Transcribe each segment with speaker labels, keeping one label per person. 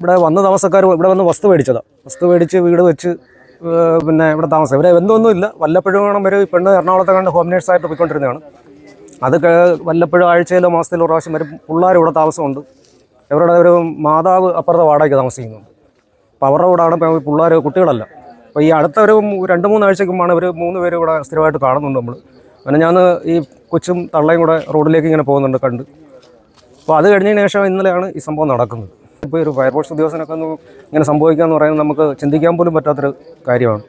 Speaker 1: ഇവിടെ വന്ന താമസക്കാർ ഇവിടെ വന്ന് വസ്തു മേടിച്ചതാണ് വസ്തു മേടിച്ച് വീട് വെച്ച് പിന്നെ ഇവിടെ താമസം. ഇവരെ എന്തൊന്നും ഇല്ല വല്ലപ്പോഴും വേണം ഒരു പെണ്ണ് എറണാകുളത്തെ കണ്ട് ഹോം നേഴ്സായിട്ട് പോയിക്കൊണ്ടിരുന്നതാണ്. അത് വല്ലപ്പോഴും ആഴ്ചയിലോ മാസത്തിലോ പ്രാവശ്യം വരും. പിള്ളേർ ഇവിടെ താമസമുണ്ട്. ഇവരുടെ ഒരു മാതാവ് അപ്പുറത്തെ വാടകയ്ക്ക് താമസിക്കുന്നു അപ്പോൾ അവരുടെ കൂടാണ് പിള്ളേർ കുട്ടികളല്ല. അപ്പോൾ ഈ അടുത്ത ഒരു രണ്ട് മൂന്ന് ആഴ്ചയ്ക്ക് മുമ്പാണ് ഇവർ മൂന്ന് പേര് ഇവിടെ സ്ഥിരമായിട്ട് കാണുന്നുണ്ട് നമ്മൾ അങ്ങനെ ഞാൻ ഈ കൊച്ചും തള്ളയും കൂടെ റോഡിലേക്ക് ഇങ്ങനെ പോകുന്നുണ്ട് കണ്ട്. അപ്പോൾ അത് കഴിഞ്ഞതിന് ശേഷം ഇന്നലെയാണ് ഈ സംഭവം നടക്കുന്നത്. ഇപ്പോൾ ഒരു ഫയർഫോഴ്സ് ഉദ്യോഗസ്ഥനൊക്കെ ഒന്ന് ഇങ്ങനെ സംഭവിക്കുക എന്ന് പറയുന്നത് നമുക്ക് ചിന്തിക്കാൻ പോലും പറ്റാത്തൊരു കാര്യമാണ്.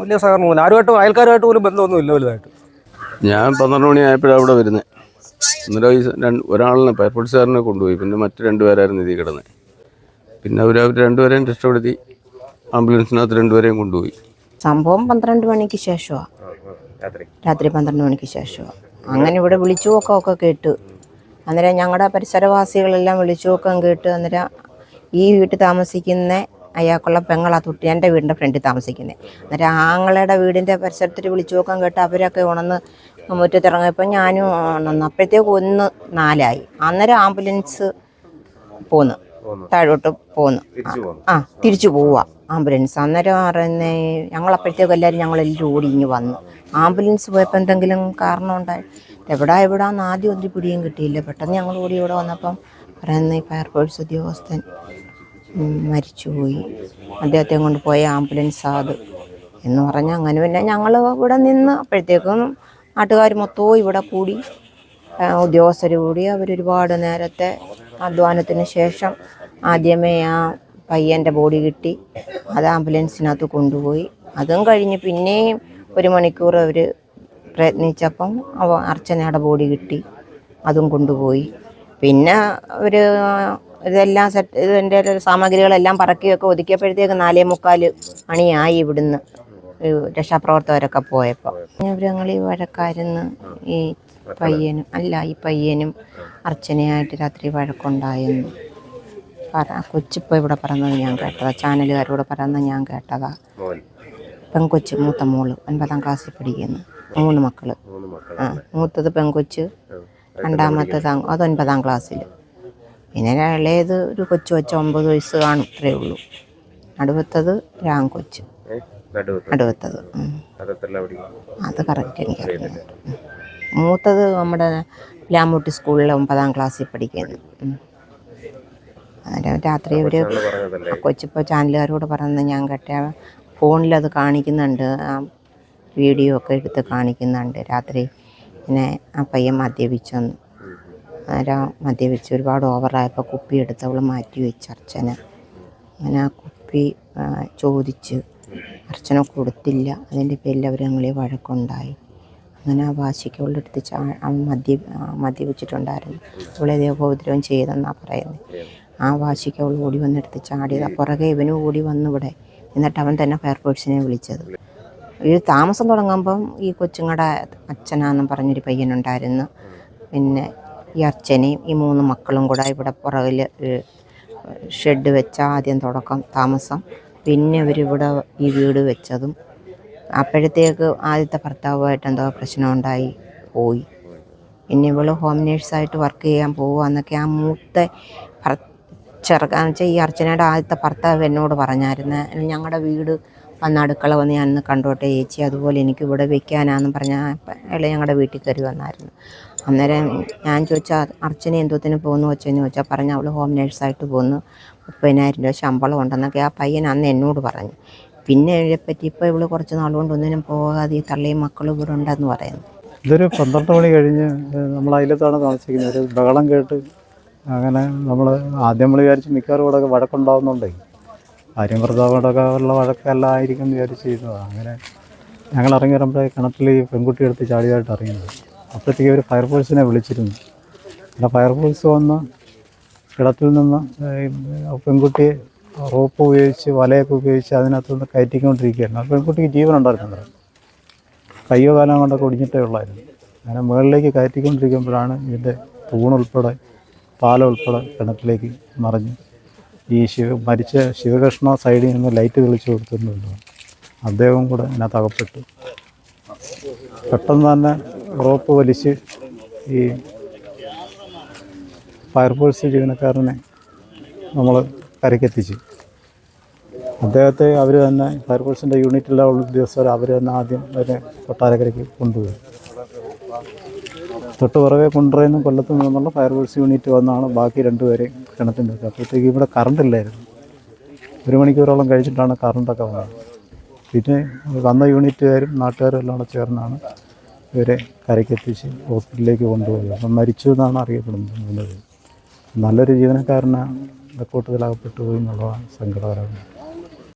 Speaker 1: വലിയ സഹകരണമില്ല ആരുമായിട്ടും അയൽക്കാരുമായിട്ട് പോലും ബന്ധമൊന്നും ഇല്ല വലുതായിട്ട്.
Speaker 2: ഞാൻ പന്ത്രണ്ട് മണിയായപ്പോഴാണ് അവിടെ വരുന്നത് ഇന്നലെ ഈ രണ്ട് ഒരാളിനെ ഫയർഫോഴ്സുകാരനെ കൊണ്ടുപോയി. പിന്നെ മറ്റു രണ്ടുപേരായിരുന്നു ഇതിൽ കിടന്നത് പിന്നെ അവർ അവർ രണ്ടുപേരെയും രക്ഷപ്പെടുത്തി. ആംബുലൻസിനകത്ത് രണ്ടുപേരെയും കൊണ്ടുപോയി.
Speaker 3: സംഭവം പന്ത്രണ്ട് മണിക്ക് ശേഷമാണ് രാത്രി പന്ത്രണ്ട് മണിക്ക് ശേഷമാണ് അങ്ങനെ ഇവിടെ വിളിച്ചു നോക്കം ഒക്കെ കേട്ട്. അന്നേരം ഞങ്ങളുടെ പരിസരവാസികളെല്ലാം വിളിച്ചു നോക്കം കേട്ട് അന്നേരം ഈ വീട്ടിൽ താമസിക്കുന്ന അയാൾക്കുള്ള പെങ്ങളാ തൊട്ടി എന്റെ വീടിന്റെ ഫ്രണ്ടിൽ താമസിക്കുന്നത് എന്നിട്ട് ആങ്ങളുടെ വീടിന്റെ പരിസരത്തിൽ വിളിച്ചു നോക്കാൻ കേട്ട് അവരൊക്കെ ഉണന്ന് മുറ്റത്തിറങ്ങിയപ്പോൾ ഞാനും ഉണന്ന്. അപ്പോഴത്തേക്ക് ഒന്ന് നാലായി. അന്നേരം ആംബുലൻസ് പോന്നു. താഴോട്ട് പോന്നു. ആ തിരിച്ചു പോവാ ആംബുലൻസ്. അന്നേരം പറയുന്നേ ഞങ്ങളപ്പോഴത്തേക്കും എല്ലാവരും ഞങ്ങളെല്ലാം ഓടി ഇങ്ങ് വന്നു. ആംബുലൻസ് പോയപ്പോൾ എന്തെങ്കിലും കാരണം ഉണ്ടായി എവിടാ എവിടാന്ന് ആദ്യം ഒരു പിടിയും കിട്ടിയില്ല. പെട്ടെന്ന് ഞങ്ങൾ ഓടി ഇവിടെ വന്നപ്പം പറയുന്ന ഫയർഫോഴ്സ് ഉദ്യോഗസ്ഥൻ മരിച്ചുപോയി. അദ്ദേഹത്തെ കൊണ്ട് പോയ ആംബുലൻസ് അത് എന്ന് പറഞ്ഞാൽ അങ്ങനെ പിന്നെ ഞങ്ങൾ ഇവിടെ നിന്ന് അപ്പോഴത്തേക്കും നാട്ടുകാർ മൊത്തവും ഇവിടെ കൂടി ഉദ്യോഗസ്ഥർ കൂടി അവരൊരുപാട് നേരത്തെ അധ്വാനത്തിന് ശേഷം ആദ്യമേ ആ പയ്യന്റെ ബോഡി കിട്ടി. അത് ആംബുലൻസിനകത്ത് കൊണ്ടുപോയി. അതും കഴിഞ്ഞ് പിന്നെയും ഒരു മണിക്കൂർ അവർ പ്രയത്നിച്ചപ്പം അവ അർച്ചനയുടെ ബോഡി കിട്ടി. അതും കൊണ്ടുപോയി. പിന്നെ ഒരു ഇതെല്ലാം സെറ്റ് ഇതിന്റെ സാമഗ്രികളെല്ലാം പറക്കിയൊക്കെ ഒതുക്കിയപ്പോഴത്തേക്ക് നാലേ മുക്കാൽ മണിയായി ഇവിടുന്ന്. രക്ഷാപ്രവർത്തകരൊക്കെ പോയപ്പോൾ ഞങ്ങൾ ഈ വഴക്കാരുന്ന് ഈ പയ്യനും അല്ല ഈ പയ്യനും അർച്ചനയായിട്ട് രാത്രി വഴക്കുണ്ടായിരുന്നു പറ കൊച്ചിപ്പോൾ ഇവിടെ പറയുന്നത് ഞാൻ കേട്ടതാ ചാനലുകാരോട് പറയുന്നത് ഞാൻ കേട്ടതാ. പെങ്കൊച്ച് മൂത്ത മോൾ ഒൻപതാം ക്ലാസ്സിൽ പഠിക്കുന്നു. മൂന്ന് മക്കൾ ആ മൂത്തത് പെങ്കൊച്ച് രണ്ടാമത്തത് അങ്- അത് ഒൻപതാം ക്ലാസ്സിൽ പിന്നെ ഇളയത് ഒരു കൊച്ചു കൊച്ചു ഒമ്പത് വയസ്സ് കാണും ഇത്രയേ ഉള്ളൂ. നടുവത്തത് രാങ്കൊച്ച് നടുവത്തത്. ഉം. അത് കറക്റ്റ് എനിക്കറിയാം ഉം. മൂത്തത് നമ്മുടെ ലാമൂട്ടി സ്കൂളിലെ ഒമ്പതാം ക്ലാസ്സിൽ പഠിക്കുന്നു. അന്നേരം രാത്രി അവർ കൊച്ചിപ്പോൾ ചാനലുകാരോട് പറയുന്നത് ഞാൻ കേട്ട ഫോണിലത് കാണിക്കുന്നുണ്ട് ആ വീഡിയോ ഒക്കെ എടുത്ത് കാണിക്കുന്നുണ്ട്. രാത്രി പിന്നെ ആ പയ്യൻ മദ്യപിച്ചു വന്നു. ആരാ മദ്യപിച്ച് ഒരുപാട് ഓവറായപ്പോൾ കുപ്പി എടുത്ത് അവൾ മാറ്റി വെച്ച് അർച്ചന. അങ്ങനെ ആ കുപ്പി ചോദിച്ച്. അർച്ചന കൊടുത്തില്ല. അതിന്റെ പേരിൽ അവർ ഞങ്ങളെ വഴക്കുണ്ടായി. അങ്ങനെ ആ വാശിക്ക് അവളുടെ അടുത്ത് ചാ മദ്യ മദ്യപിച്ചിട്ടുണ്ടായിരുന്നു. അവളെ ദേഹോപദ്രവം ചെയ്തെന്നാണ് പറയുന്നത് ആ വാശിക്ക് അവൾ ഓടി വന്നെടുത്ത് ചാടിയത്. പുറകെ ഇവനും ഓടി വന്നു ഇവിടെ. എന്നിട്ട് അവൻ തന്നെ ഫയർ ഫയർഫോഴ്സിനെ വിളിച്ചത്. ഈ താമസം തുടങ്ങുമ്പം ഈ കൊച്ചുങ്ങളുടെ അച്ഛനാന്നും പറഞ്ഞൊരു പയ്യനുണ്ടായിരുന്നു. പിന്നെ ഈ അച്ഛനെയും ഈ മൂന്ന് മക്കളും കൂടെ ഇവിടെ പുറകിൽ ഷെഡ് വെച്ച ആദ്യം തുടക്കം താമസം. പിന്നെ ഇവരിവിടെ ഈ വീട് വെച്ചതും അപ്പോഴത്തേക്ക് ആദ്യത്തെ ഭർത്താവുമായിട്ട് എന്തോ പ്രശ്നമുണ്ടായി പോയി. പിന്നെ ഇവൾ ഹോം നേഴ്സായിട്ട് വർക്ക് ചെയ്യാൻ പോവാന്നൊക്കെ ആ മൂത്ത ഭർ ചെറുക്കാന്ന് വെച്ചാൽ ഈ അർച്ചനയുടെ ആദ്യത്തെ ഭർത്താവ് എന്നോട് പറഞ്ഞായിരുന്നു. ഞങ്ങളുടെ വീട് വന്ന് അടുക്കള വന്ന് ഞാനൊന്ന് കണ്ടോട്ടെ ചേച്ചി അതുപോലെ എനിക്ക് ഇവിടെ വെക്കാനാന്ന് പറഞ്ഞ ഇള ഞങ്ങളുടെ വീട്ടിൽ കയറി വന്നായിരുന്നു. അന്നേരം ഞാൻ ചോദിച്ചാൽ അർച്ചന എന്തോത്തിന് പോകുന്നു വെച്ചെന്ന് ചോദിച്ചാൽ പറഞ്ഞ അവൾ ഹോം നേഴ്സായിട്ട് പോകുന്നു മുപ്പതിനായിരം രൂപ ശമ്പളം ഉണ്ടെന്നൊക്കെ ആ പയ്യൻ അന്ന് എന്നോട് പറഞ്ഞു. പിന്നെ ഇതിനെപ്പറ്റി ഇപ്പോൾ ഇവൾ കുറച്ച് നാളുകൊണ്ട് ഒന്നിനും പോകാതെ ഈ തള്ളിയും മക്കളും ഇവിടെ ഉണ്ടെന്ന് പറയുന്നു.
Speaker 4: ഇതൊരു പന്ത്രണ്ട് മണി കഴിഞ്ഞ് നമ്മൾ അതിലത്താണ് താമസിക്കുന്നത്? ഒരു ബഹളം കേട്ട് അങ്ങനെ നമ്മൾ ആദ്യം നമ്മൾ വിചാരിച്ച് മിക്കവാറും ഇവിടെ വഴക്കുണ്ടാവുന്നുണ്ടേ. ഭാര്യയും വഴക്കല്ല ആയിരിക്കും എന്ന് വിചാരിച്ച് അങ്ങനെ ഞങ്ങൾ ഇറങ്ങി വരുമ്പോഴേ കിണറ്റിൽ ഈ പെൺകുട്ടി എടുത്ത് ചാടിയായിട്ട് ഇറങ്ങിയത് അപ്പോഴത്തേക്ക് ഒരു ഫയർഫോഴ്സിനെ വിളിച്ചിരുന്നു. പിന്നെ ഫയർഫോഴ്സ് വന്ന് കിടത്തിൽ നിന്ന് പെൺകുട്ടി റോപ്പ് ഉപയോഗിച്ച് വലയൊക്കെ ഉപയോഗിച്ച് അതിനകത്ത് നിന്ന് കയറ്റിക്കൊണ്ടിരിക്കുകയായിരുന്നു. ആ പെൺകുട്ടിക്ക് ജീവൻ ജീവനുണ്ടായിരുന്നു കയ്യോ കാലം കൊണ്ടൊക്കെ ഒടിഞ്ഞിട്ടേ ഉള്ളായിരുന്നു. അങ്ങനെ മുകളിലേക്ക് കയറ്റിക്കൊണ്ടിരിക്കുമ്പോഴാണ് ഇതിന്റെ തൂണുൾപ്പെടെ പാലുൾപ്പെടെ കിണറ്റിലേക്ക് മറിഞ്ഞ് ഈ ശിവ മരിച്ച ശിവകൃഷ്ണ സൈഡിൽ നിന്ന് ലൈറ്റ് തെളിച്ചു കൊടുത്തിട്ടുണ്ട്. അദ്ദേഹം കൂടെ അതിനകത്ത് അകപ്പെട്ടു. പെട്ടെന്ന് തന്നെ റോപ്പ് വലിച്ച് ഈ ഫയർഫോഴ്സ് ജീവനക്കാരനെ നമ്മൾ കരയ്ക്കെത്തിച്ചു. അദ്ദേഹത്തെ അവർ തന്നെ ഫയർഫോഴ്സിന്റെ യൂണിറ്റിലുള്ള ഉദ്യോഗസ്ഥർ അവർ തന്നെ ആദ്യം അതിനെ കൊട്ടാരക്കരയ്ക്ക് കൊണ്ടുപോയി. തൊട്ട് പുറകെ കൊണ്ടുവരുന്ന കൊല്ലത്ത് നിന്നുള്ള ഫയർഫോഴ്സ് യൂണിറ്റ് വന്നാണ് ബാക്കി രണ്ടുപേരെയും കിണറ്റിന്റെ അപ്പോഴത്തേക്ക് ഇവിടെ കറണ്ട് ഇല്ലായിരുന്നു. ഒരു മണിക്കൂറോളം കഴിച്ചിട്ടാണ് കറണ്ടൊക്കെ വന്നത്. പിന്നെ വന്ന യൂണിറ്റുകാരും നാട്ടുകാരും എല്ലാം കൂടെ ചേർന്നാണ് ഇവരെ കരയ്ക്കെത്തിച്ച് ഹോസ്പിറ്റലിലേക്ക് കൊണ്ടുപോയത്. അപ്പം മരിച്ചു എന്നാണ് അറിയപ്പെടുന്നത്. നല്ലൊരു ജീവനക്കാരനാണ്. കൂട്ടത്തിലാകപ്പെട്ടു പോയി എന്നുള്ളതാണ് സങ്കടകരമാണ്